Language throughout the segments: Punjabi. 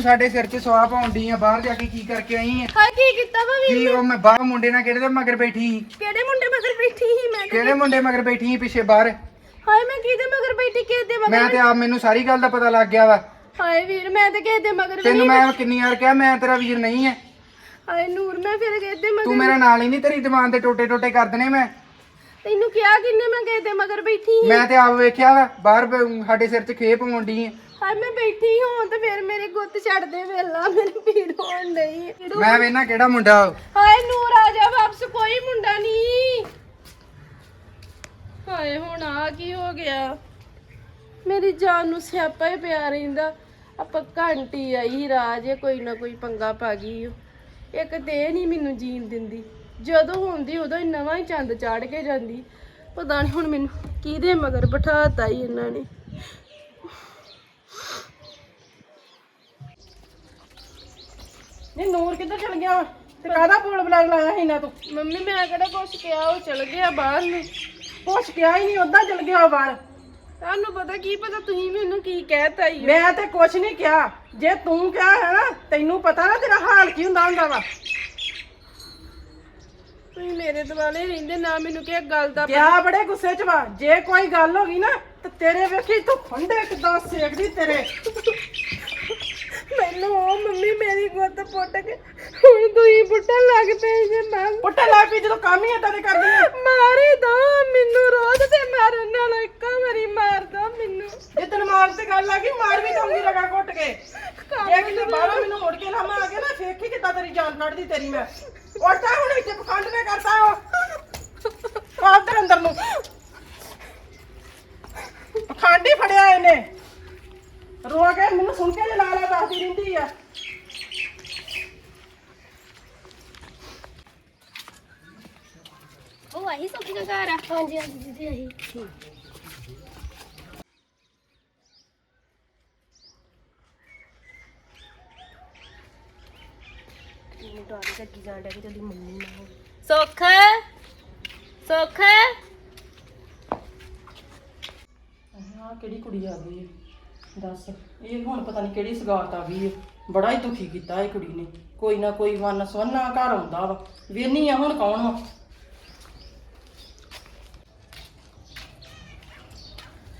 ਤੂੰ ਸਾਡੇ ਸਿਰ 'ਚ ਸਵਾਹ ਪਾਉਂਦੀ ਆ ਬਾਹਰ ਜਾ ਕੇ ਕੀ ਕਰਕੇ ਆਈ ਆ? ਹਾਏ ਕੀ ਕੀਤਾ ਵਾ ਕੀ ਉਹ ਮੈਂ ਬਾਹਰ ਮੁੰਡੇ ਨਾਲ ਕਿਹੜੇ ਦੇ ਮਗਰ ਬੈਠੀ? ਸੀ? ਕਿਹੜੇ ਮੁੰਡੇ ਮਗਰ ਬੈਠੀ ਸੀ? ਮੈਂ ਤੇ- ਕਿਹੜੇ ਮੁੰਡੇ ਮਗਰ ਬੈਠੀ ਸੀ ਪਿੱਛੇ ਬਾਹਰ? ਹਾਏ ਮੈਂ ਕਿਹਦੇ ਮਗਰ ਬੈਠੀ ਕਿਹਦੇ ਦੇ ਮੈਂ ਮਗਰ ਤੇ ਆਪ ਮੈਨੂੰ ਸਾਰੀ ਗੱਲ ਦਾ ਪਤਾ ਲੱਗ ਗਿਆ ਵਾ। ਹਾਏ ਵੀਰ ਮੈਂ ਤੇ ਕਿਹਦੇ ਮਗਰ ਵੀ ਤੈਨੂੰ ਨਹੀਂ ਮੈਂ ਕਿੰਨੀ ਵਾਰ ਕਿਹਾ ਮੈਂ ਤੇਰਾ ਵੀਰ ਨਹੀਂ ਹੈ ਹਾਏ ਨੂਰ ਮੈਂ ਫਿਰ ਕਿਹਦੇ ਮਗਰ ਤੂੰ ਮੇਰਾ ਨਾਲ ਹੀ ਨਹੀਂ ਤੇਰੀ ਦੀਵਾਨ ਤੇ ਟੋਟੇ ਟੋਟੇ ਕਰ ਦਨੇ ਮੈਂ। ਤੈਨੂੰ ਕਿਹਾ ਕਿੰਨੇ ਮੈਂ ਕਿਹਦੇ ਮਗਰ ਬੈਠੀ ਸੀ? ਮੈਂ ਤੇ ਆਪ ਵੇਖਿਆ ਵਾ ਬਾਹਰ ਬ- ਸਾਡੇ ਸਿਰ 'ਚ ਖੇਪ ਆਉਂਦੀ ਹੈ ਹਾਏ ਮੈਂ ਬੈਠੀ ਹਾਂ ਤੇ ਫਿਰ ਮੇਰੇ ਗੁੱਤ ਛੱਡ ਦੇ ਵੇਲਾ ਮੇਰੇ ਪੀੜ ਹੋਣ ਹੈ। ਮੈਂ ਵੇਨਾ ਕਿਹੜਾ ਮੁੰਡਾ। ਹਾਏ ਨੂਰ ਆ ਜਾ ਵਾਪਸ ਕੋਈ ਮੁੰਡਾ ਨਹੀਂ ਹਾਏ ਹੁਣ ਆ ਕੀ ਹੋ ਗਿਆ ਮੇਰੀ ਜਾਨ ਨੂੰ ਸਿਆਪਾ ਹੀ ਪਿਆ ਰਹਿੰਦਾ ਆਪਾਂ ਘੰਟੀ ਆਈ ਰਾਜ ਇਹ ਕੋਈ ਨਾ ਕੋਈ ਪੰਗਾ ਪਾ ਗਈ ਓ। ਇੱਕ ਤੇ ਨਹੀਂ ਮੈਨੂੰ ਜੀਣ ਦਿੰਦੀ ਜਦੋਂ ਹੁੰਦੀ ਉਦੋਂ ਹੀ ਨਵਾਂ ਹੀ ਚੰਦ ਚਾੜ ਕੇ ਜਾਂਦੀ ਪਤਾ ਨਹੀਂ ਹੁਣ ਮੈਨੂੰ ਕਿਹਦੇ ਮਗਰ ਬਿਠਾਤਾ ਹੀ ਇਹਨਾਂ ਨੇ ਨਹੀਂ ਨੂਰ ਕਿੱਧਰ ਚਲ ਗਿਆ ਤੇ ਕਾਹਦਾ ਫੋਨ ਬੁਲਾ ਲਾਇਆ ਸੀ ਨਾ ਤੂੰ? ਮੰਮੀ ਮੈਂ ਕਿਹੜਾ ਕੁਛ ਕਿਹਾ ਉਹ ਚਲ ਗਿਆ ਬਾਹਰ ਨੂੰ। ਪੁੱਛ ਗਿਆ ਹੀ ਨਹੀਂ ਉਦਾਂ ਚਲ ਗਿਆ ਉਹ ਬਾਹਰ। ਤੁਹਾਨੂੰ ਪਤਾ ਕੀ ਪਤਾ ਤੁਸੀਂ ਮੈਨੂੰ ਕੀ ਕਹਿਤਾ ਹੀ ਮੈਂ ਤੇ ਕੁਛ ਨਹੀਂ ਕਿਹਾ। ਜੇ ਤੂੰ ਕਿਹਾ ਹੈ ਨਾ ਤੈਨੂੰ ਪਤਾ ਨਾ ਤੇਰਾ ਹਾਲ ਕੀ ਹੁੰਦਾ ਹੁੰਦਾ ਵਾ। ਤੁਸੀਂ ਮੇਰੇ ਦੁਆਲੇ ਰਹਿੰਦੇ ਨਾ ਮੈਨੂੰ ਕਿਹਾ ਗੱਲ ਦਾ ਕਿਆ ਬੜੇ ਗੁੱਸੇ ਚ ਵਾ। ਜੇ ਕੋਈ ਗੱਲ ਹੋ ਗਈ ਨਾ ਤੇ ਤੇਰੇ ਵੇਖੀ ਤੂੰ ਖੁੰਡੇ ਕਿਦਾਂ ਸੇਕਦੀ ਤੇਰੇ? ਮੈਨੂੰ ਉਹ ਮੰਮੀ ਮੇਰੀ ਗੁੱਤ ਪੁੱਟ ਕੇ ਹੁਣ ਤੁਸੀਂ ਪੁੱਟਣ ਲੱਗ ਪਏ ਜੇ ਮੈਂ ਪੁੱਟੇ ਲਾ ਪੀ ਜਦੋਂ ਕੰਮ ਹੀ ਏਦਾਂ ਦੇ ਕਰਦੀ ਆ। ਮਾਰੇ ਦੋ ਮੈਨੂੰ ਰੋਜ਼ ਤੇ ਮਾਰਨ ਨਾਲ ਇੱਕੋ ਵਾਰੀ ਮਾਰ ਦੋ ਮੈਨੂੰ। ਜੇ ਤੈਨੂੰ ਮਾਰ ਤੇ ਗੱਲ ਆ ਗਈ ਮਾਰ ਵੀ ਦਊਂਗੀ ਲਗਾ ਘੁੱਟ ਕੇ। ਜੇ ਕਿਤੇ ਬਾਹਰੋਂ ਮੈਨੂੰ ਮੁੜ ਕੇ ਲਾਮਾ ਆ ਗਿਆ ਨਾ ਫੇਖੀ ਕਿੱਦਾਂ ਤੇਰੀ ਜਾਨ ਕੱਢਦੀ ਤੇਰੀ ਮੈਂ? ਉੱਠਾ ਹੁਣ ਇੱਥੇ ਪਖੰਡ ਨੇ ਕਰਤਾ ਉਹ। ਤੇ ਅੰਦਰ ਨੂੰ ਪਖੰਡ ਇਹਨੇ ਰੋ ਕੇ ਮੈਨੂੰ ਸੁਣ ਕੇ ਲਾਲਾ ਦੱਸਦੀ ਰਹਿੰਦੀ ਆ। ਉਹ ਆਹੀ ਸੁੱਕੀ ਦਾ ਘਰ ਆ। ਹਾਂਜੀ ਹਾਂਜੀ ਦੀਦੀ ਆਹੀ। ਮੈਨੂੰ ਡਰ ਲੱਗੀ ਜਾਣ ਡਿਆ ਕਿ ਤੇਰੀ ਮੰਮੀ ਨਾ ਹੋਵੇ ਸੁੱਖ ਸੁੱਖ ਹਾਂ ਕਿਹੜੀ ਕੁੜੀ ਆ ਗਈ ਹੈ ਦੱਸ। ਇਹ ਹੁਣ ਪਤਾ ਨਹੀਂ ਕਿਹੜੀ ਸਗਾਤ ਆ ਗਈ ਹੈ ਬੜਾ ਹੀ ਦੁਖੀ ਕੀਤਾ ਇਹ ਕੁੜੀ ਨੇ। ਕੋਈ ਨਾ ਕੋਈ ਵਨ ਸਵੰਨਾ ਘਰ ਆਉਂਦਾ ਵਾ। ਵੇਨੀ ਆ ਹੁਣ ਕੌਣ ਵਾ?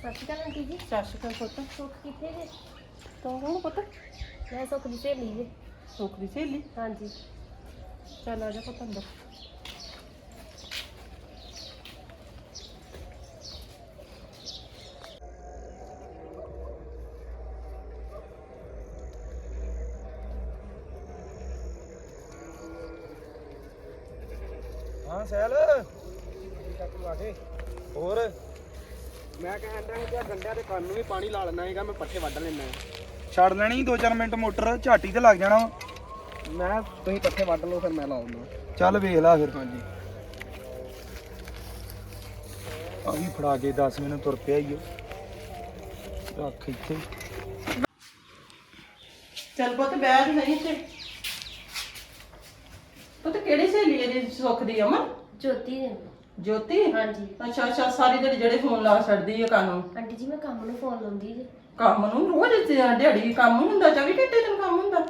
ਸਤਿ ਸ਼੍ਰੀ ਅਕਾਲ ਆਂਟੀ ਜੀ। ਸੱਸ ਕਾ ਪੁੱਤ। ਸੁੱਖ ਕਿੱਥੇ ਜੇ? ਤੂੰ ਕੌਣ ਪੁੱਤ? ਮੈਂ ਸੁੱਖ ਦੀ ਸਹੇਲੀ ਜੇ। ਸੁੱਖ ਦੀ ਸਹੇਲੀ? ਹਾਂਜੀ। ਚੱਲ ਆ ਜਾ ਪੁੱਤ ਅੰਦਰ। ਹਾਂ ਸੈਲ। ਹੋਰ? ਮੈਂ ਕਹਿੰਦਾ ਕਿ ਗੰਡਿਆਂ ਦੇ ਕੰਨ ਨੂੰ ਵੀ ਪਾਣੀ ਲਾ ਲੈਣਾ ਹੈਗਾ ਮੈਂ ਪੱਠੇ ਵੱਢ ਲੈਣਾ ਛੱਡ ਲੈਣੀ 2-4 ਮਿੰਟ ਮੋਟਰ ਝਾਟੀ ਤੇ ਲੱਗ ਜਾਣਾ ਵਾ। ਮੈਂ ਤੁਸੀਂ ਪੱਠੇ ਵੱਢ ਲਓ ਫਿਰ ਮੈਂ ਲਾਉਂਦਾ ਚੱਲ ਵੇਖ ਲਾ ਫਿਰ। ਹਾਂਜੀ। ਆ ਵੀ ਫੜਾ ਕੇ 10 ਮਿੰਟ ਤੁਰ ਪਿਆ ਓ। ਰੱਖ ਇੱਥੇ। ਚੱਲ ਪੁੱਤ ਬੈਠ ਨਹੀਂ ਤੇ ਪੁੱਤ ਕਿਹੜੀ ਸਹੇਲੀ ਹੈ ਜੀ ਸੁੱਖ ਦੀ ਅਮਨ? ਜੋਤੀ ਦੇ। ਜੋਤੀ? ਹਾਂਜੀ। ਅੱਛਾ ਅੱਛਾ ਸਾਰੀ ਦਿਹਾੜੀ ਜਿਹੜੇ ਫੋਨ ਲਾ ਛੱਡਦੀ ਹੈ ਕਾਨੂੰ ਆਂਟੀ ਜੀ ਮੈਂ ਕੰਮ ਨੂੰ ਫੋਨ ਲਾਉਂਦੀ ਜੇ। ਕੰਮ ਨੂੰ? ਰੋਜ਼ ਤੇ ਦਿਹਾੜੀ ਕੰਮ ਹੁੰਦਾ 24 ਘੰਟੇ ਤੈਨੂੰ ਕੰਮ ਹੁੰਦਾ?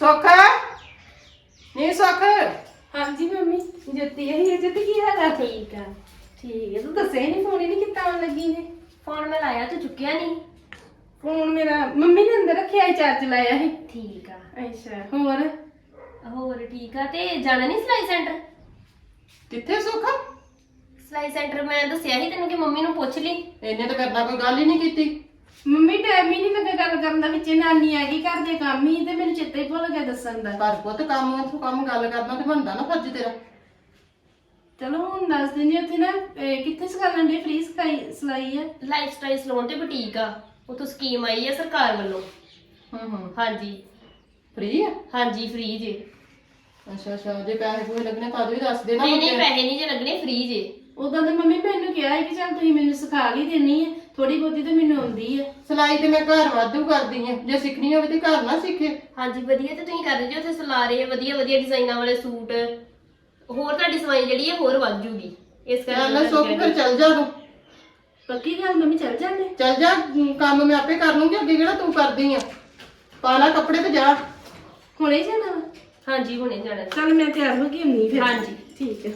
ਸੁੱਖ? ਨਹੀਂ ਸੁੱਖ? ਹਾਂਜੀ ਮੰਮੀ। ਜੋਤੀ ਇਹ ਜੋਤੀ ਕੀ ਹਾਲ ਆ? ਠੀਕ ਆ। ਠੀਕ ਹੈ ਤੂੰ ਦੱਸਿਆ ਹੀ ਨਹੀਂ ਫੋਨ ਹੀ ਨਹੀਂ ਕੀਤਾ ਆਉਣ ਲੱਗੀ ਨੇ। ਫੋਨ ਮੈਂ ਲਾਇਆ ਤੂੰ ਚੁੱਕਿਆ ਨਹੀਂ। ਫੋਨ ਮੇਰਾ ਮੰਮੀ ਨੇ ਅੰਦਰ ਰੱਖਿਆ ਸੀ ਚਾਰਜ ਲਾਇਆ ਸੀ। ਠੀਕ ਆ। ਅੱਛਾ ਹੋਰ? ਹੋਰ ਠੀਕ ਆ ਤੇ ਜਾਣਾ ਨਹੀਂ ਸਿਲਾਈ ਸੈਂਟਰ? ਕਿੱਥੇ ਸੁੱਖ? ਸਿਲਾਈ ਸੈਂਟਰ ਮੈਂ ਦੱਸਿਆ ਸੀ ਤੈਨੂੰ ਕਿ ਮੰਮੀ ਨੂੰ ਪੁੱਛ ਲਈ। ਇਹਨੇ ਤਾਂ ਕਰਨਾ ਕੋਈ ਗੱਲ ਹੀ ਨਹੀਂ ਕੀਤੀ। ਮੰਮੀ ਟਾਈਮ ਹੀ ਨਹੀਂ ਲੱਗਾ ਗੱਲ ਕਰਨ ਦਾ ਵਿੱਚ ਨਾਨੀ ਆ ਗਈ ਘਰ ਦੇ ਕੰਮ ਹੀ ਤੇ ਮੈਨੂੰ ਚੇਤਾ ਹੀ ਭੁੱਲ ਗਿਆ ਦੱਸਣ ਦਾ। ਘਰ ਪੁੱਤ ਕੰਮ ਤੂੰ ਕੰਮ ਗੱਲ ਕਰਨਾ ਤੇ ਬਣਦਾ ਨਾ ਫਰਜ਼ ਤੇਰਾ। ਚਲੋ ਹੁਣ ਦੱਸ ਦਿੰਦੀ ਉੱਥੇ ਨਾ ਇਹ ਕਿੱਥੇ ਸਿਖਾਉਣ ਦੇ ਫ੍ਰੀ ਸਿਖਾਈ ਸਲਾਈ ਆ? ਲਾਈਫ ਸਟਾਈਲ ਸਲੂਨ ਤੇ ਬੁਟੀਕ ਆ। ਉਥੋਂ ਸਕੀਮ ਆਈ ਆ ਸਰਕਾਰ ਵੱਲੋਂ। ਹੂੰ ਹੂੰ। ਹਾਂਜੀ। ਫ੍ਰੀ ਆ? ਹਾਂਜੀ ਫ੍ਰੀ ਜੇ। ਅੱਛਾ ਅੱਛਾ ਜੇ ਪੈਸੇ ਪੂਏ ਲੱਗਣੇ ਤਾਂ ਵੀ ਦੱਸ ਦੇ ਨਾ ਨਹੀਂ ਨਹੀਂ ਪੈਸੇ ਨਹੀਂ ਜੇ ਲੱਗਣੇ ਫ੍ਰੀ ਜੇ। ਉਦੋਂ ਤਾਂ ਮੰਮੀ ਮੈਨੂੰ ਕਿਹਾ ਸੀ ਕਿ ਚੱਲ ਤੁਸੀਂ ਮੈਨੂੰ ਸਿਖਾ ਹੀ ਦੇਣੀ ਹੈ ਥੋੜੀ ਬਹੁਤੀ ਤਾਂ ਮੈਨੂੰ ਆਉਂਦੀ ਹੈ ਸਿਲਾਈ ਤੇ ਮੈਂ ਘਰ ਵਾਧੂ ਕਰਦੀ ਆ ਜੇ ਸਿੱਖਣੀ ਹੋਵੇ ਤੇ ਘਰ ਨਾ ਸਿੱਖੇ। ਹਾਂਜੀ ਵਧੀਆ ਤੇ ਤੁਸੀਂ ਕਰਦੇ ਜੇ ਉੱਥੇ ਸਲਾਰੇ ਵਧੀਆ ਵਧੀਆ ਡਿਜ਼ਾਈਨਾਂ ਵਾਲੇ ਸੂਟ। ਹੋਰ ਤੁਹਾਡੀ ਸਵਾਈ ਜਿਹੜੀ ਹੈ ਹੋਰ ਵੱਧ ਜੂਗੀ। ਇਸ ਕਰਕੇ ਚੱਲ ਮੈਂ ਸੁੱਖ ਫਿਰ ਚੱਲ ਜਾ ਤੂੰ। ਪੱਕੀ ਗੱਲ ਮੰਮੀ ਚੱਲ ਜਾਂਦੇ। ਚੱਲ ਜਾ ਕੰਮ ਮੈਂ ਆਪੇ ਕਰ ਲੂੰਗੀ ਅੱਗੇ ਕਿਹੜਾ ਤੂੰ ਕਰਦੀ ਆ। ਪਾ ਲੈ ਕੱਪੜੇ ਤੇ ਜਾ। ਹੁਣੇ ਜਾਣਾ ਹਾਂਜੀ ਹੁਣੇ ਜਾਣਾ ਚੱਲ ਮੈਂ ਤਿਆਰ ਹੋ ਗਈ ਹੁੰਨੀ ਫਿਰ। ਹਾਂਜੀ। ਠੀਕ ਹੈ।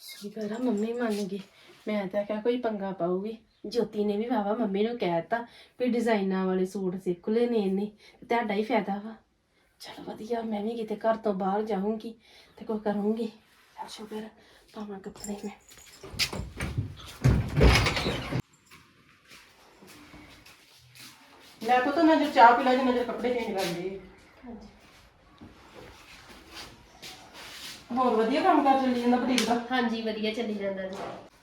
ਸ਼ੁਕਰ ਆ ਮੰਮੀ ਮੰਨ ਗਈ। ਮੈਂ ਤਾਂ ਕਿਹਾ ਕੋਈ ਪੰਗਾ ਪਾਊਗੀ। ਜੋਤੀ ਨੇ ਵੀ ਵਾਵਾ ਮੰਮੀ ਨੂੰ ਕਹਿਤਾ ਵੀ ਡਿਜ਼ਾਈਨਾਂ ਵਾਲੇ ਸੂਟ ਸਿੱਖ ਲੈ ਨੇ ਇਹਨੇ ਤੇ ਤੁਹਾਡਾ ਹੀ ਫਾਇਦਾ ਵਾ। ਚਲ ਵਧੀਆ ਮੈਂ ਵੀ ਕਿਤੇ ਘਰ ਤੋਂ ਬਾਹਰ ਜਾਊਂਗੀ ਤੇ ਕੋਈ ਕਰੂੰਗੀ। ਚੱਲ ਸ਼ੁਕਰ ਪਾਵਾਂ ਕੱਪੜੇ ਮੈਂ। ਲੈ ਪੁੱਤ ਨਜ਼ਰ ਚਾਹ ਪੀ ਲੈ ਜੀ ਨਜ਼ਰ ਕੱਪੜੇ ਚੇਂਜ ਕਰ ਲਈ ਹੋਰ ਵਧੀਆ ਕੰਮ ਕਰ ਚੱਲੀ ਜਾਂਦਾ ਬੁਟੀਕ ਦਾ? ਹਾਂਜੀ ਵਧੀਆ ਚੱਲੀ ਜਾਂਦਾ ਜੀ।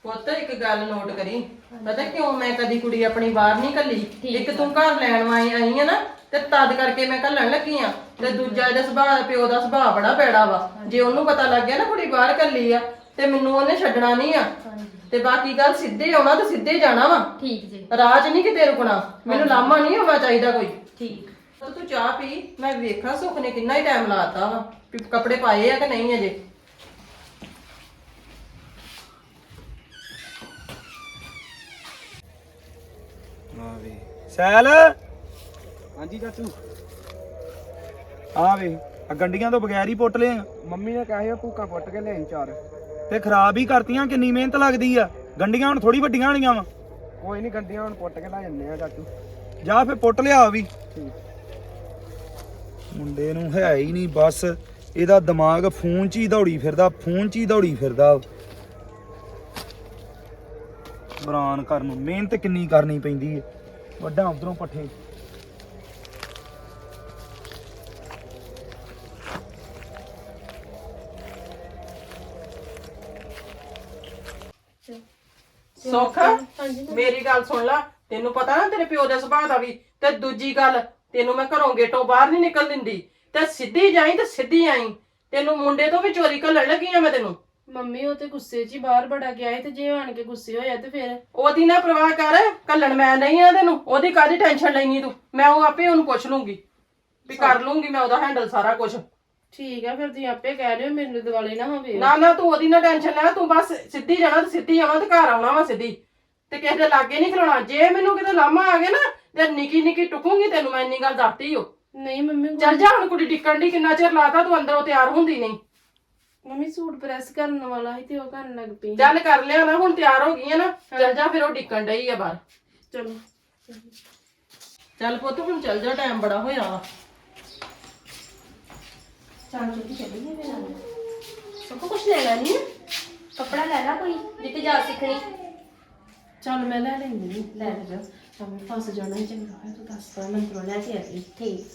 ਪੁੱਤ ਇੱਕ ਗੱਲ ਨੋਟ ਕਰੀ। ਪਤਾ ਕਿਉਂ ਮੈਂ ਕਦੀ ਕੁੜੀ ਆਪਣੀ ਬਾਹਰ ਨਹੀਂ ਕੱਲੀ? ਇੱਕ ਤੂੰ ਘਰ ਲੈਣ ਆਈ ਆਈ ਆ ਨਾ ਤੇ ਤਦ ਕਰਕੇ ਮੈਂ ਕੱਲਣ ਲੱਗੀ ਆ। ਤੇ ਦੂਜਾ ਇਹਦਾ ਸੁਭਾਅ ਪਿਓ ਦਾ ਸੁਭਾਅ ਬੜਾ ਪੈੜਾ ਵਾ। ਜੇ ਉਹਨੂੰ ਪਤਾ ਲੱਗ ਗਿਆ ਨਾ ਕੁੜੀ ਬਾਹਰ ਕੱਲੀ ਆ ਤੇ ਮੈਨੂੰ ਉਹਨੇ ਛੱਡਣਾ ਨਹੀਂ ਆ। ਤੇ ਬਾਕੀ ਗੱਲ ਸਿੱਧੇ ਆਉਣਾ ਤੇ ਸਿੱਧੇ ਜਾਣਾ ਵਾ। ਠੀਕ ਜੀ। ਰਾਜ ਨਹੀਂ ਕਿਤੇ ਰੁਕਣਾ। ਮੈਨੂੰ ਲਾਮਾ ਨਹੀਂ ਹੋਣਾ ਚਾਹੀਦਾ ਕੋਈ। ਠੀਕ। ਤਾਂ ਤੂੰ ਚਾਹ ਪੀ ਮੈਂ ਵੇਖਾਂ ਸੁੱਖ ਨੇ ਕਿੰਨਾ ਹੀ ਟਾਈਮ ਲਾਤਾ ਵਾ ਵੀ ਕੱਪੜੇ ਪਾਏ ਆ ਕਿ ਨਹੀਂ ਅਜੇ। ਆ ਵੇ। ਸੈਲ? ਹਾਂਜੀ ਚਾਚੂ। ਆ ਵੇ ਆ ਗੰਡੀਆਂ ਤੋਂ ਬਗੈਰ ਹੀ ਪੁੱਟ ਲਿਆ। ਮੰਮੀ ਨੇ ਕਿਹਾ ਭੂਕਾਂ ਪੁੱਟ ਕੇ ਲਿਆਈ ਚਾਰ। ਤੇ ਖਰਾਬ ਹੀ ਕਰਤੀਆਂ ਕਿੰਨੀ ਮਿਹਨਤ ਲੱਗਦੀ ਆ। ਗੰਡੀਆਂ ਹੁਣ ਥੋੜੀ ਵੱਡੀਆਂ ਹੋਣੀਆਂ ਵਾ। ਕੋਈ ਨਹੀਂ ਗੰਡੀਆਂ ਹੁਣ ਪੁੱਟ ਕੇ ਲੈ ਜੰਨੇ ਆ ਚਾਚੂ। ਜਾ ਫੇ ਪੁੱਟ ਲਿਆ ਵੀ। ਮੁੰਡੇ ਨੂੰ ਹੈ ਹੀ ਨਹੀਂ ਬਸ ਇਹਦਾ ਦਿਮਾਗ ਫੋਨ 'ਚ ਹੀ ਦੌੜੀ ਫਿਰਦਾ ਫੋਨ 'ਚ ਹੀ ਦੌੜੀ ਫਿਰਦਾ। ਬਰਾਨ ਕਰਨ ਨੂੰ ਮਿਹਨਤ ਕਿੰਨੀ ਕਰਨੀ ਪੈਂਦੀ ਹੈ ਵੱਡਾ ਉਧਰੋਂ ਪੱਠੇ। ਸੁੱਖ? ਮੇਰੀ ਗੱਲ ਸੁਣ ਲੈ। ਤੈਨੂੰ ਪਤਾ ਨਾ ਤੇਰੇ ਪਿਓ ਦੇ ਸੁਭਾਅ ਦਾ ਵੀ। ਤੇ ਦੂਜੀ ਗੱਲ ਤੈਨੂੰ ਮੈਂ ਘਰੋਂ ਗੇਟੋਂ ਬਾਹਰ ਨਹੀਂ ਨਿਕਲ ਦਿੰਦੀ। ਤੇ ਸਿੱਧੀ ਜਾਈ ਤੇ ਸਿੱਧੀ ਆਈ। ਤੈਨੂੰ ਮੁੰਡੇ ਤੋਂ ਵੀ ਚੋਰੀ ਘੱਲਣ ਲੱਗੀ ਆ ਮੈਂ ਤੈਨੂੰ। ਮੰਮੀ ਉਹ ਤੇ ਗੁੱਸੇ 'ਚ ਹੀ ਬਾਹਰ ਬੜਾ ਗਿਆ ਸੀ ਤੇ ਜੇ ਆਣ ਕੇ ਗੁੱਸੇ ਹੋਇਆ ਤੇ ਫਿਰ? ਉਹਦੀ ਨਾ ਪਰਵਾਹ ਕਰ ਕੱਲਣ ਮੈਂ ਨਹੀਂ ਆ ਤੈਨੂੰ। ਉਹਦੀ ਕਾਹਦੀ ਟੈਨਸ਼ਨ ਲੈਣੀ ਤੂੰ? ਮੈਂ ਉਹ ਆਪੇ ਉਹਨੂੰ ਪੁੱਛ ਲੂੰਗੀ। ਵੀ ਕਰ ਲੂੰਗੀ ਮੈਂ ਉਹਦਾ ਹੈਂਡਲ ਸਾਰਾ ਕੁਝ ਠੀਕ ਆ ਫਿਰ ਤੁਸੀਂ ਆਪੇ ਕਹਿ ਰਹੇ ਹੋ ਮੈਨੂੰ ਦਿਵਾਲੇ ਨਾ ਹੋਵੇ। ਨਾ ਨਾ ਤੂੰ ਉਹਦੀ ਨਾ ਟੈਨਸ਼ਨ ਲੈ ਤੂੰ ਬਸ ਸਿੱਧੀ ਜਾਣਾ ਤੇ ਸਿੱਧੀ ਆਉਣਾ ਤੇ ਘਰ ਆਉਣਾ ਵਾ ਸਿੱਧੀ। ਤੇ ਕਿਸੇ ਦੇ ਲਾਗੇ ਨਹੀਂ ਖਲੋਣਾ। ਜੇ ਮੈਨੂੰ ਕਿਤੇ ਲਾਮਾ ਆ ਗਿਆ ਨਾ ਤੇ ਨਿੱਕੀ ਨਿੱਕੀ ਟੁਕੂੰਗੀ ਤੈਨੂੰ ਮੈਂ ਇੰਨੀ ਗੱਲ ਦੱਸਤੀ ਓ। ਨਹੀਂ ਮੰਮੀ ਚੱਲ ਜਾ ਹੁਣ ਕੁੜੀ ਟਿਕਣ ਦੀ ਕਿੰਨਾ ਚਿਰ ਲਾਤਾ ਤੂੰ ਅੰਦਰੋਂ ਤਿਆਰ ਹੁੰਦੀ ਨਹੀਂ। ਮੰਮੀ ਸੂਟ ਪ੍ਰੈਸ ਕਰਨ ਵਾਲਾ ਸੀ ਤੇ ਉਹ ਕਰਨ ਲੱਗ ਪਈ ਚੱਲ ਕਰ ਲਿਆ ਨਾ ਹੁਣ ਤਿਆਰ ਹੋ ਗਈ ਆ ਨਾ। ਚੱਲ ਜਾ ਫਿਰ ਉਹ ਟਿਕਣ ਡਈ ਆ ਬਾਹਰ। ਚਲੋ। ਚੱਲ ਪੁੱਤ ਹੁਣ ਚੱਲ ਜਾ ਟਾਈਮ ਬੜਾ ਹੋਇਆ ਵਾ। ਚੱਲ ਨਾਲ ਸਭ ਕੁਝ ਲੈਣਾ ਨਹੀਂ ਕੱਪੜਾ ਲੈ ਲੈ ਕੋਈ ਜਿੱਤੇ ਜਾ ਸਿੱਖਣੀ। ਚੱਲ ਮੈਂ ਲੈ ਲੈਂਦੀ ਨਹੀਂ ਲੈ ਜਾ। ਤਾਂ ਮੈਂ ਫਸ ਜਾਣਾ ਹੀ ਚੰਗਾ ਹੋਇਆ ਤੂੰ ਦੱਸ ਮੈਂ ਤੈਨੂੰ ਲੈ ਕੇ ਆਈ ਠੀਕ।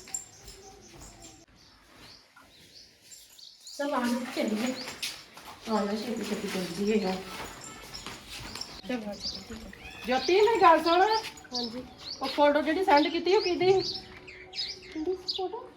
ਸਭ ਚੱਲੀਏ। ਆ ਲੈ ਛੇਤੀ ਛੇਤੀ ਹੈ ਜੋਤੀ ਮੇਰੀ ਗੱਲ ਸੁਣ। ਹਾਂਜੀ। ਉਹ ਫੋਟੋ ਜਿਹੜੀ ਸੈਂਡ ਕੀਤੀ ਉਹ ਕਿਹਦੀ? ਕਿੰਦੀ ਫੋਟੋ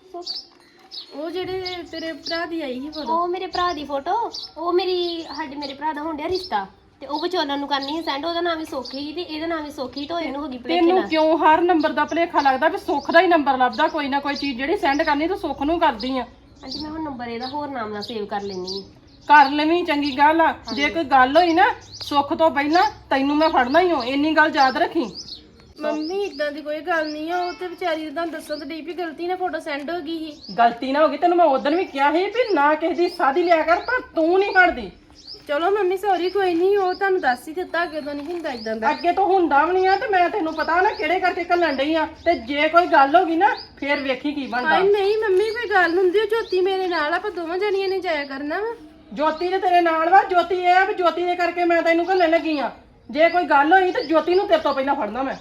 ਉਹ ਜਿਹੜੇ ਤੇਰੇ ਭਰਾ ਦੀ ਆਈ ਸੀ ਫੋਟੋ? ਉਹ ਮੇਰੇ ਭਰਾ ਦੀ ਫੋਟੋ? ਉਹ ਮੇਰੀ ਸਾਡੇ ਮੇਰੇ ਭਰਾ ਦਾ ਹੁੰਦਿਆ ਰਿਸ਼ਤਾ। ਤੇ ਉਹ ਵਿਚੋਲਨ ਨੂੰ ਕਰਨੀ ਹੈ ਸੈਂਡ ਉਹਦਾ ਨਾਮ ਵੀ ਸੋਖੀ ਸੀ ਤੇ ਇਹਦਾ ਨਾਮ ਵੀ ਸੋਖੀ ਤੋਂ ਇਹਨੂੰ ਹੋ ਗਈ ਭਲੇਖੇ ਤੈਨੂੰ ਨਾਲ। ਕਿਉਂ ਹਰ ਨੰਬਰ ਦਾ ਭਲੇਖਾ ਲੱਗਦਾ ਵੀ ਸੁੱਖ ਦਾ ਹੀ ਨੰਬਰ ਲੱਭਦਾ ਕੋਈ ਨਾ ਕੋਈ ਚੀਜ਼ ਜਿਹੜੀ ਸੈਂਡ ਕਰਨੀ ਤੂੰ ਸੁੱਖ ਨੂੰ ਕਰਦੀ ਆ। ਆਂਟੀ ਮੈਂ ਹੁਣ ਨੰਬਰ ਇਹਦਾ ਹੋਰ ਨਾਮ ਨਾਲ ਸੇਵ ਕਰ ਲੈਣੀ ਕਰ ਲਵੀਂ ਚੰਗੀ ਗੱਲ ਆ। ਜੇ ਕੋਈ ਗੱਲ ਹੋਈ ਨਾ ਸੁੱਖ ਤੋਂ ਪਹਿਲਾਂ ਤੈਨੂੰ ਮੈਂ ਫੜਨਾ ਹੀ ਹਾਂ ਇੰਨੀ ਗੱਲ ਯਾਦ ਰੱਖੀ। ਮੰਮੀ ਇਦਾਂ ਦੀ ਕੋਈ ਗੱਲ ਨਹੀਂ ਆ ਉਹ ਤੇ ਵਿਚਾਰੀ ਦਾ ਦੱਸਣ ਤੇ ਵੀ ਗਲਤੀ ਨਾਲ ਫੋਟੋ ਸੈਂਡ ਹੋ ਗਈ ਸੀ। ਗਲਤੀ ਨਾ ਹੋ ਗਈ ਤੈਨੂੰ ਮੈਂ ਉਦੋਂ ਵੀ ਕਿਹਾ ਸੀ ਵੀ ਨਾ ਕਿਸੇ ਦੀ ਸਾਦੀ ਲਿਆ ਕਰ ਪਰ ਤੂੰ ਨਹੀਂ ਫੜਦੀ ਚਲੋ ਮੰਮੀ ਸੌਰੀ ਕੋਈ ਨਹੀਂ ਉਹ ਤੁਹਾਨੂੰ ਦੱਸ ਹੀ ਦਿੱਤਾ ਅੱਗੇ ਤੋਂ ਨਹੀਂ ਹੁੰਦਾ ਇਦਾਂ ਦਾ। ਅੱਗੇ ਤੋਂ ਹੁੰਦਾ ਵੀ ਨਹੀਂ ਆ ਤੇ ਮੈਂ ਤੈਨੂੰ ਪਤਾ ਨਾ ਕਿਹੜੇ ਕਰਕੇ ਘੱਲਣ ਡਈ ਆ। ਤੇ ਜੇ ਕੋਈ ਗੱਲ ਹੋ ਗਈ ਨਾ ਫੇਰ ਵੇਖੀ ਕੀ ਬਣਦਾ। ਹਾਏ ਨਹੀਂ ਮੰਮੀ ਕੋਈ ਗੱਲ ਹੁੰਦੀ ਉਹ ਜੋਤੀ ਮੇਰੇ ਨਾਲ ਆ, ਆਪਾਂ ਦੋਵਾਂ ਜਣੀਆਂ ਨੇ ਜਾਇਆ ਕਰਨਾ ਵਾ। ਜੋਤੀ ਦੇ ਤੇਰੇ ਨਾਲ ਵਾ ਜੋਤੀ ਇਹ ਆ ਵੀ ਜੋਤੀ ਦੇ ਕਰਕੇ ਮੈਂ ਤੈਨੂੰ ਘੱਲਣ ਲੱਗੀ ਆ। ਜੇ ਕੋਈ ਗੱਲ ਹੋਈ ਤੇ ਜੋਤੀ ਨੂੰ ਤੇਰੇ ਤੋਂ ਪਹਿਲਾਂ ਫੜਨਾ ਮੈਂ।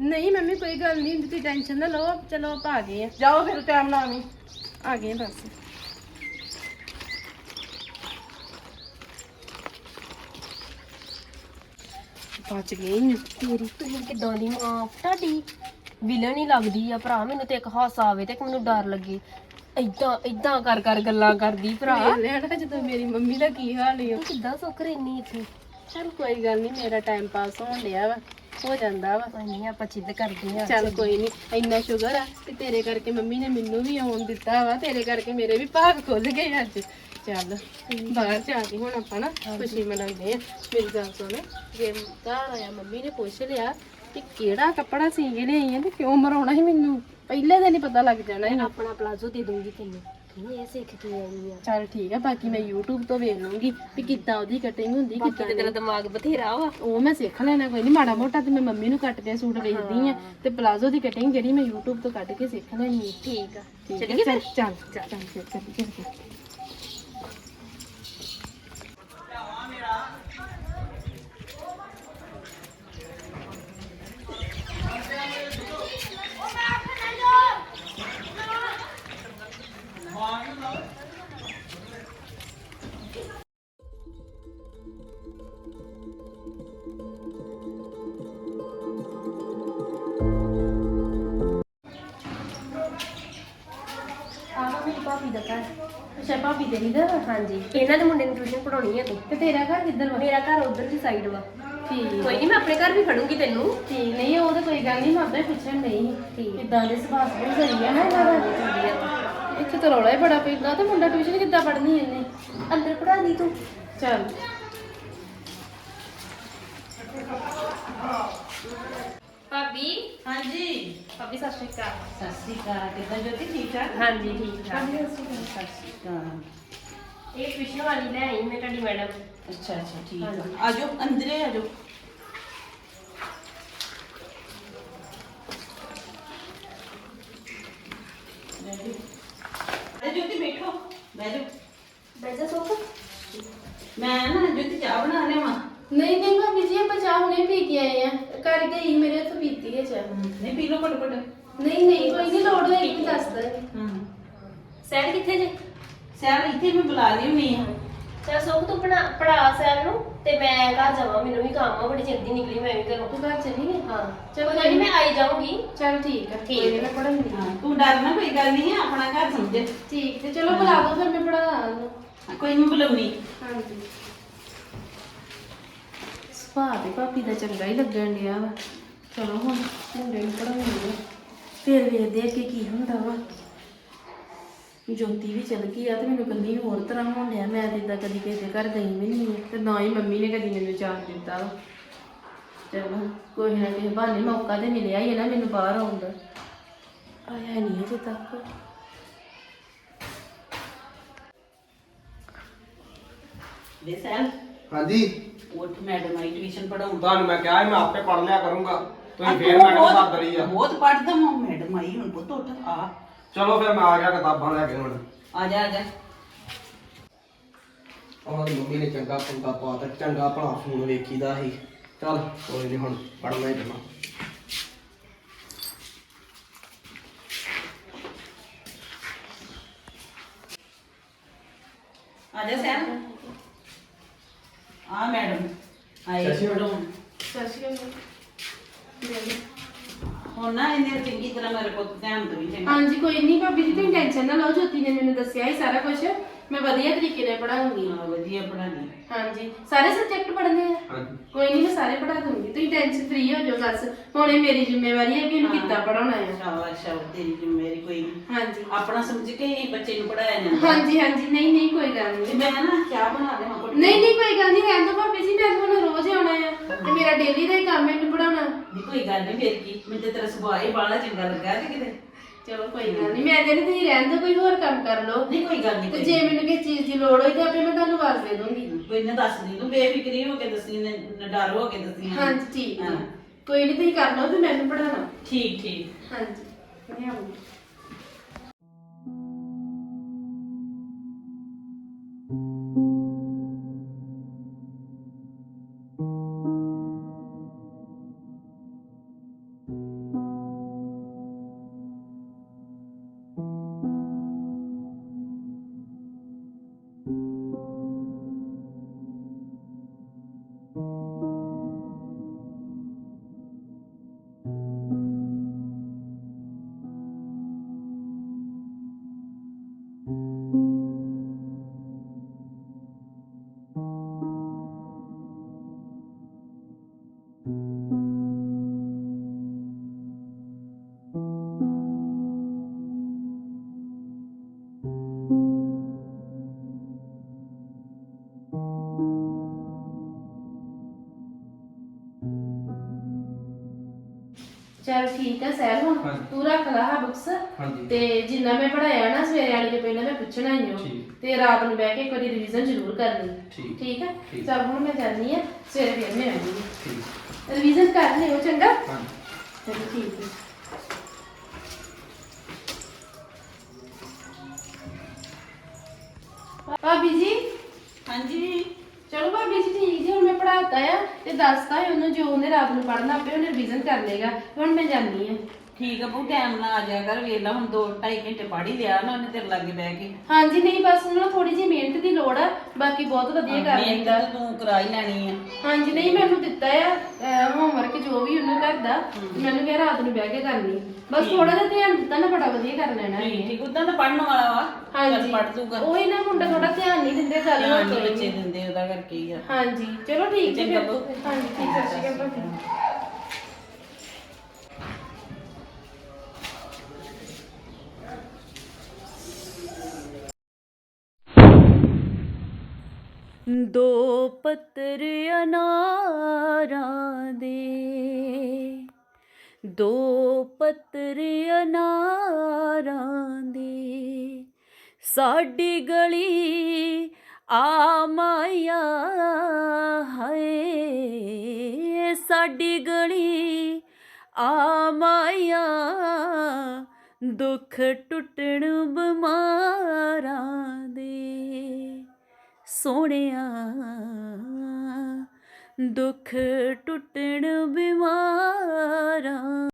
ਨਹੀਂ ਮੰਮੀ ਕੋਈ ਗੱਲ ਨਹੀਂ ਤੁਸੀਂ ਟੈਨਸ਼ਨ ਨਾ ਲਓ ਚਲੋ ਆਪਾਂ ਆ ਗਏ ਆ। ਜਾਓ ਫਿਰ ਟਾਈਮ ਨਾਲ ਆਵੀਂ। ਆ ਗਏ ਬਸ। ਬਚ ਗਏ ਈ। ਤੇਰੀ। ਤੁਸੀਂ ਕਿਦਾਂ ਦੀ ਮਾਂ ਤੁਹਾਡੀ ਵਿਲਨ ਹੀ ਲੱਗਦੀ ਆ ਭਰਾ। ਮੈਨੂੰ ਤੇ ਇੱਕ ਹਾਸਾ ਆਵੇ ਤੇ ਇੱਕ ਮੈਨੂੰ ਡਰ ਲੱਗੇ। ਏਦਾਂ ਏਦਾਂ ਕਰ ਕਰ ਗੱਲਾਂ ਕਰਦੀ ਭਰਾ। ਲੈਣਾ ਜਦੋਂ ਮੇਰੀ ਮੰਮੀ ਦਾ ਕੀ ਹਾਲ। ਤੂੰ ਕਿੱਦਾਂ ਸੁੱਖ ਰਹਿਨੀ ਇੱਥੇ? ਚੱਲ ਕੋਈ ਗੱਲ ਨਹੀਂ ਮੇਰਾ ਟਾਈਮ ਪਾਸ ਹੋਣ ਡਿਆ ਵਾ। ਹੋ ਜਾਂਦਾ ਵਾ। ਨਹੀਂ ਆਪਾਂ ਚਿੱਦ ਕਰਦੇ ਆ। ਚੱਲ ਕੋਈ ਨਹੀਂ ਇੰਨਾ ਸ਼ੁਗਰ ਆ ਕਿ ਤੇਰੇ ਕਰਕੇ ਮੰਮੀ ਨੇ ਮੈਨੂੰ ਵੀ ਆਉਣ ਦਿੱਤਾ ਵਾ ਤੇਰੇ ਕਰਕੇ ਮੇਰੇ ਵੀ ਭਾਗ ਖੁੱਲ ਗਏ ਅੱਜ। ਚੱਲ ਬਾਹਰ ਜਾ ਕੇ ਹੁਣ ਆਪਾਂ ਨਾ ਖੁਸ਼ੀ ਮਨਾਉਂਦੇ ਆ। ਮੇਰੀ ਗੱਲ ਸੁਣ ਜੇ ਘਰ ਆਇਆ ਮੰਮੀ ਨੇ ਪੁੱਛ ਲਿਆ ਕਿ ਕਿਹੜਾ ਕੱਪੜਾ ਸੀ ਕੇ ਲਿਆਈ ਆ ਤੇ ਕਿਉਂ ਮਰਾਉਣਾ ਸੀ ਮੈਨੂੰ? ਪਹਿਲੇ ਦਿਨ ਹੀ ਪਤਾ ਲੱਗ ਜਾਣਾ ਸੀ। ਆਪਣਾ ਪਲਾਜ਼ੋ ਦੇ ਦੂੰਗੀ ਤੈਨੂੰ। ਕਹਿੰਦੀ ਇਹ ਸਿੱਖ ਕੇ ਆਈ ਆ। ਚਲ ਠੀਕ ਆ ਬਾਕੀ ਮੈਂ YouTube ਤੋਂ ਵੇਖ ਲੂੰਗੀ ਵੀ ਕਿੱਦਾਂ ਉਹਦੀ ਕਟਿੰਗ ਹੁੰਦੀ ਬਾਕੀ ਕਿੱਦਾਂ ਤੇ ਤੇਰਾ ਦਿਮਾਗ ਬਥੇਰਾ ਵਾ। ਉਹ ਮੈਂ ਸਿੱਖ ਲੈਣਾ ਕੋਈ ਨਹੀਂ ਮਾੜਾ ਮੋਟਾ ਤੇ ਮੈਂ ਮੰਮੀ ਨੂੰ ਕੱਟ ਕੇ ਸੂਟ ਵੇਚਦੀ ਆ ਤੇ ਪਲਾਜ਼ੋ ਦੀ ਕਟਿੰਗ ਜਿਹੜੀ ਮੈਂ YouTube ਤੋਂ ਕੱਢ ਕੇ ਸਿੱਖ ਲੈਣੀ ਠੀਕ ਆ। ਚੱਲੀਏ ਹੈ ਫਿਰ? ਚੱਲ ਚੱਲ ਚੱਲ ਫਿਰ ਹਾਂਜੀ। ਇਹਨਾਂ ਦੇ ਮੁੰਡੇ ਨੂੰ ਟਿਊਸ਼ਨ ਪੜਾਉਣੀ ਹੈ ਤੂੰ। ਤੇ ਤੇਰਾ ਘਰ ਕਿੱਧਰ ਵਾ? ਮੇਰਾ ਘਰ ਉਧਰ ਦੀ ਸਾਈਡ ਵਾ। ਠੀਕ। ਕੋਈ ਨਹੀਂ ਮੈਂ ਆਪਣੇ ਘਰ ਵੀ ਖੜੂੰਗੀ ਤੈਨੂੰ। ਠੀਕ ਨਹੀਂ ਉਹ ਤਾਂ ਕੋਈ ਗੱਲ ਨਹੀਂ ਮੈਂ ਉਧਰ ਪੁੱਛਣ ਨਹੀਂ ਠੀਕ। ਕਿੱਦਾਂ ਦੇ ਸੁਭਾਅ ਬਹੁਤ ਸਹੀ ਹੈ ਨਾ ਇਹਨਾਂ ਦਾ। ਇੱਥੇ ਤਾਂ ਰੌਲਾ ਹੀ ਬੜਾ ਪੈਂਦਾ ਤੇ ਮੁੰਡਾ ਟਿਊਸ਼ਨ ਕਿੱਦਾਂ ਪੜ੍ਹਨੀ ਇਹਨੇ? ਅੰਦਰ ਪੜਾ ਦੀ ਤੂੰ। ਚੱਲ। ਭਾਬੀ? ਹਾਂਜੀ। ਭਾਬੀ ਸਤਿ ਸ਼੍ਰੀ ਅਕਾਲ। ਸਤਿ ਸ਼੍ਰੀ ਅਕਾਲ ਕਿਦਾਂ ਜੋਤੀ ਠੀਕ ਠਾਕ? ਹਾਂਜੀ ਠੀਕ ਠਾਕ। ਸਤਿ ਸ਼੍ਰੀ ਅਕਾਲ। ਇਹ ਟਿਊਸ਼ਨ ਵਾਲੀ ਲੈ ਆਈ ਮੈਂ ਤੁਹਾਡੀ ਮੈਡਮ ਅੱਛਾ ਅੱਛਾ ਠੀਕ ਆ। ਆਜੋ ਅੰਦਰੇ ਆਜੋ ਆ ਬੜੀ ਜਲਦੀ ਨਿਕਲੀ ਮੈਂ ਵੀ ਘਰੋਂ। ਤੂੰ ਘਰ ਚਲੀ ਗਈ ਹਾਂ। ਚਲੋ ਚਲੋ ਨਹੀਂ ਮੈਂ ਆਈ ਜਾਊਂਗੀ। ਚਲ ਠੀਕ ਹੈ ਠੀਕ ਕੋਈ ਨੀ, ਮੈਂ ਪੜਾਂਗੀ ਹਾਂ ਤੂੰ ਡਰਨਾ ਕੋਈ ਗੱਲ ਨਹੀਂ ਹੈ ਆਪਣਾ ਘਰ ਸਮਝ। ਠੀਕ ਤੇ ਚਲੋ ਬੁਲਾ ਦੋ ਫਿਰ ਮੈਂ ਪੜਾ ਦਾਂ ਕੋਈ ਨਹੀਂ ਬੁਲਾਉਣੀ ਹਾਂਜੀ। ਸੁਭਾਅ ਤੇ ਭਾਪੀ ਦਾ ਚੰਗਾ ਹੀ ਲੱਗਣ ਡਿਆ ਵਾ। ਚਲੋ ਹੁਣ ਮੁੰਡੇ ਨੂੰ ਪੜਾਉਂਦੇ ਆ। ਫਿਰ ਵੇਖਦੇ ਆ ਕਿ ਕੀ ਹੁੰਦਾ ਵਾ। ਜੋਤੀ ਵੀ ਚਲ ਗਈ ਆ ਤੇ ਮੈਨੂੰ ਕੱਲੀ ਨੂੰ ਹੋਰ ਤਰ੍ਹਾਂ ਹੋਣ ਡਿਆ। ਮੈਂ ਤੇ ਇਦਾਂ ਕਦੀ ਕਿਸੇ ਦੇ ਘਰ ਗਈ ਵੀ ਨਹੀਂ ਆ ਤੇ ਨਾ ਹੀ ਮੰਮੀ ਨੇ ਕਦੀ ਮੈਨੂੰ ਜਾਣ ਦਿੱਤਾ ਵਾ। ਚਲੋ ਕੋਈ ਨਾ ਕਿਸੇ ਬਹਾਨੇ ਮੌਕਾ ਤੇ ਮਿਲਿਆ ਹੀ ਹੈ ਨਾ ਮੈਨੂੰ ਬਾਹਰ ਆਉਣ ਦਾ। ਆਇਆ ਨਹੀਂ ਅਜੇ ਤੱਕ। ਦੇ ਸੈਲ ਹਾਂਜੀ। ਉੱਠ ਮੈਡਮ ਆਈ ਟਿਊਸ਼ਨ ਪੜਾਉਣ ਤੁਹਾਨੂੰ ਮੈਂ ਕਿਹਾ ਸੀ ਮੈਂ ਆਪੇ ਪੜ ਲਿਆ ਕਰੂੰਗਾ। ਤੁਸੀਂ ਆ ਫੇਰ ਤੂੰ ਮੈਡਮ ਬਹੁਤ- ਸਾਹਿਬ ਦਰੀ ਆ। ਬਹੁਤ ਪੜਦਾ ਮੈਂ ਮੈਡਮ ਆਈ ਹੁਣ ਪੁੱਤ ਉੱਠ ਆ। ਚਲੋ ਫਿਰ ਮੈਂ ਆ ਗਿਆ ਕਿਤਾਬਾਂ ਲੈ ਕੇ ਹੁਣ। ਆ ਜਾ ਆ ਜਾ। ਉਹਨਾਂ ਦੀ ਮੰਮੀ ਨੇ ਚੰਗਾ ਪੰਗਾ ਪਾਤਾ ਚੰਗਾ ਭਲਾ ਫੋਨ ਵੇਖੀਦਾ ਸੀ। ਚੱਲ ਕੋਈ ਨਹੀਂ ਹੁਣ ਪੜਨਾ ਹੀ ਪੈਣਾ ਆ ਜਾ ਸੈਲ ਆ ਮੈਡਮ ਆਈ। ਸਤਿ ਸ਼੍ਰੀ ਅਕਾਲ। ਪੜਾਉਣ ਸਤਿ ਸ਼੍ਰੀ ਅਕਾਲ ਹੁਣ ਨਾ ਇਹਨੇ ਚੰਗੀ ਤਰ੍ਹਾਂ ਮੇਰੇ ਪੁੱਤ ਧਿਆਨ ਦੇਵੀ ਚੰਗਾ ਹਾਂਜੀ ਕੋਈ ਨਹੀਂ ਭਾਬੀ ਜੀ ਤੁਸੀਂ ਟੈਨਸ਼ਨ ਨਾ ਲਓ ਜੋਤੀ ਨੇ ਮੈਨੂੰ ਦੱਸਿਆ ਹੀ ਸਾਰਾ ਕੁਝ ਮੈਂ ਵਧੀਆ ਤਰੀਕੇ ਨਾਲ ਪੜਾਉਂਗੀ ਹਾਂ, ਵਧੀਆ ਪੜਾਣੀ ਹਾਂਜੀ। ਸਾਰੇ ਸਬਜੈਕਟ ਪੜ੍ਹਨੇ ਆ? ਹਾਂਜੀ। ਕੋਈ ਨਹੀਂ ਮੈਂ ਸਾਰੇ ਪੜ੍ਹਾ ਦੂੰਗੀ। ਤੁਸੀਂ ਟੈਨਸ਼ਨ ਫ੍ਰੀ ਹੋ ਜਾਓ ਬਸ। ਹੁਣ ਇਹ ਮੇਰੀ ਜ਼ਿੰਮੇਵਾਰੀ ਹੈ ਕਿ ਇਹਨੂੰ ਕਿੱਦਾਂ ਪੜਾਉਣਾ ਹੈ ਸ਼ਾਬਾਸ਼ ਸ਼ਾਬਾਸ਼ ਤੇਰੀ ਜ਼ਿੰਮੇਵਾਰੀ ਕੋਈ ਨਹੀਂ ਹਾਂਜੀ। ਆਪਣਾ ਸਮਝ ਕੇ ਹੀ ਬੱਚੇ ਨੂੰ ਪੜਾਇਆ ਜਾਂਦਾ। ਹਾਂਜੀ ਹਾਂਜੀ। ਨਹੀਂ ਨਹੀਂ ਕੋਈ ਗੱਲ ਤੇ ਨਹੀਂ ਮੈਂ ਨਾ ਚਾਹ ਬਣਾ ਦੇਵਾਂ ਘੁੱਟ। ਨਹੀਂ ਨਹੀਂ ਕੋਈ ਗੱਲ ਨਹੀਂ ਰਹਿਣ ਦੋ ਭਾਬੀ ਜੀ ਮੈਂ ਤੁਹਾਨੂੰ ਰੋਜ਼ ਆਉਣਾ ਆ। ਤੇ ਮੇਰਾ ਡੇਲੀ ਦਾ ਹੀ ਕੰਮ ਹੈ ਇਹਨੂੰ ਪੜਾਉਣਾ ਨਹੀਂ ਕੋਈ ਗੱਲ ਨਹੀਂ ਫੇਰ ਕੀ? ਮੈਨੂੰ ਤੇ ਤੇਰਾ ਸੁਭਾਅ ਹੀ ਬਾਲਾ ਚੰਗਾ ਲੱਗਾ ਤੇ ਕਿਤੇ। ਚਲੋ ਕੋਈ ਗੱਲ ਨਹੀਂ ਮੈਂ ਕਹਿੰਦੀ ਤੁਸੀਂ ਰਹਿਣ ਦੋ ਕੋਈ ਹੋਰ ਕੰਮ ਕਰ ਲਓ। ਨਹੀਂ ਕੋਈ ਗੱਲ ਨਹੀਂ ਤੇ ਜੇ ਮੈਨੂੰ ਕਿਸੇ ਚੀਜ਼ ਦੀ ਲੋੜ ਹੋਈ ਤਾਂ ਆਪੇ ਮੈਂ ਤੁਹਾਨੂੰ ਆਵਾਜ਼ ਦੇ ਦੂੰਗੀ। ਕੋਈ ਨਾ ਦੱਸ ਦੀ ਤੂੰ ਬੇਫਿਕਰੀ ਹੋ ਕੇ ਦੱਸੀ ਨੇ ਨਾ ਡਰ ਹੋ ਕੇ ਦੱਸੀ। ਹਾਂਜੀ ਠੀਕ ਹੈ। ਹਾਂ। ਕੋਈ ਨਹੀਂ ਤੁਸੀਂ ਕਰ ਲਓ ਤੇ ਮੈਨੂੰ ਪੜਾਉਣਾ ਠੀਕ ਠੀਕ। ਹਾਂਜੀ। ਮੈਂ ਆਉਂਗੀ। ਠੀਕ ਆ ਹੁਣ ਹਾਂਜੀ। ਤੂੰ ਰੱਖ ਲਾ ਹਾਂ ਬੁੱਕਸ ਹਾਂਜੀ। ਤੇ ਜਿੰਨਾ ਮੈਂ ਪੜਾਇਆ ਨਾ ਸਵੇਰੇ ਆਣੀ ਤੋਂ ਪਹਿਲਾਂ ਮੈਂ ਪੁੱਛਣਾ ਹੀ ਹਾਂ ਠੀਕ। ਤੇ ਰਾਤ ਨੂੰ ਬਹਿ ਕੇ ਇੱਕ ਵਾਰੀ ਰਿਵੀਜ਼ਨ ਜ਼ਰੂਰ ਕਰਨੀ। ਠੀਕ। ਠੀਕ। ਚਲ ਹੁਣ ਮੈਂ ਜਾਣੀ ਆ ਸਵੇਰੇ ਫਿਰ ਮੈਂ ਆਉਂਗੀ ਠੀਕ। ਰਿਵੀਜ਼ਨ ਕਰ ਲਿਓ ਚੰਗਾ? ਹਾਂਜੀ। ਚਲੋ ਠੀਕ ਹੈ ਭਾਬੀ ਜੀ? ਹਾਂਜੀ। ਚਲੋ ਭਾਬੀ ਜੀ ਠੀਕ ਜੀ ਹੁਣ ਮੈਂ ਪੜਾਤਾ ਆ ਤੇ ਦੱਸਤਾ ਹੈ ਉਹਨੂੰ ਜੋ ਉਹਨੇ ਰਾਤ ਨੂੰ ਪੜਨਾ ਆਪੇ ਉਹਨੇ ਰਿਵੀਜ਼ਨ ਕਰ ਲੇਗਾ ਹੁਣ ਮੈਂ ਜਾਣੀ ਆ। ਠੀਕ ਆ ਬਹੁ ਟਾਈਮ ਨਾਲ ਆ ਜਾਇਆ ਕਰ ਵੇਖ ਲਾ ਹੁਣ 2 2.5 ਘੰਟੇ ਪੜ੍ਹ ਹੀ ਲਿਆ ਨਾ ਉਹਨੇ ਤੇਰੇ ਲਾਗੇ ਬਹਿ ਕੇ। ਹਾਂਜੀ ਨਹੀਂ ਬਸ ਉਹਨੂੰ ਥੋੜੀ ਜਿਹੀ ਮਿਹਨਤ ਦੀ ਲੋੜ ਆ ਬਾਕੀ ਬਹੁਤ ਵਧੀਆ ਕਰ ਮਿਹਨਤ ਲੈਂਦਾ। ਤਾਂ ਤੂੰ ਕਰਾ ਹੀ ਲੈਣੀ ਆ। ਹਾਂਜੀ ਨਹੀਂ ਮੈਨੂੰ ਦਿੱਤਾ ਆ ਕਰਦਾ ਮੈਨੂੰ ਕਿਹਾ ਰਾਤ ਨੂੰ ਬਹਿ ਕੇ ਕਰਨੀ ਬਸ ਥੋੜਾ ਜਿਹਾ ਧਿਆਨ ਦਿੱਤਾ ਨਾ ਬੜਾ ਵਧੀਆ ਕਰ ਲੈਣਾ ਠੀਕ ਠੀਕ ਉਦਾਂ ਤਾਂ ਪੜਨ ਵਾਲਾ ਵਾ। ਹਾਂਜੀ। ਪੜ ਦੂਗਾ ਉਹੀ ਨਾ ਮੁੰਡਾ ਥੋੜਾ ਧਿਆਨ ਨਹੀਂ ਦਿੰਦੇ ਗੱਲ ਨੀ ਬੱਚੇ। ਦਿੰਦੇ ਉਹਦਾ ਕਰਕੇ ਹੀ ਆ। ਹਾਂਜੀ ਚਲੋ ਠੀਕ ਫਿਰ। ਬਾਊ। ਹਾਂਜੀ ਠੀਕ ਸਤਿ ਸ਼੍ਰੀ ਅਕਾਲ ਭਾਬੀ। ਦੋ ਪੱਤਰ ਅਨਾਰਾਂ ਦੇ। ਦੋ ਪੱਤਰ ਅਨਾਰਾਂ ਦੇ। ਸਾਡੀ ਗਲੀ ਆ ਮਾਇਆ ਹੈ ਸਾਡੀ ਗਲੀ ਆ ਮਾਇਆ ਦੁੱਖ ਟੁੱਟਣ ਬਿਮਾਰਾਂ ਸੋਹਣਿਆ। ਦੁੱਖ ਟੁੱਟਣ ਬਿਮਾਰਾਂ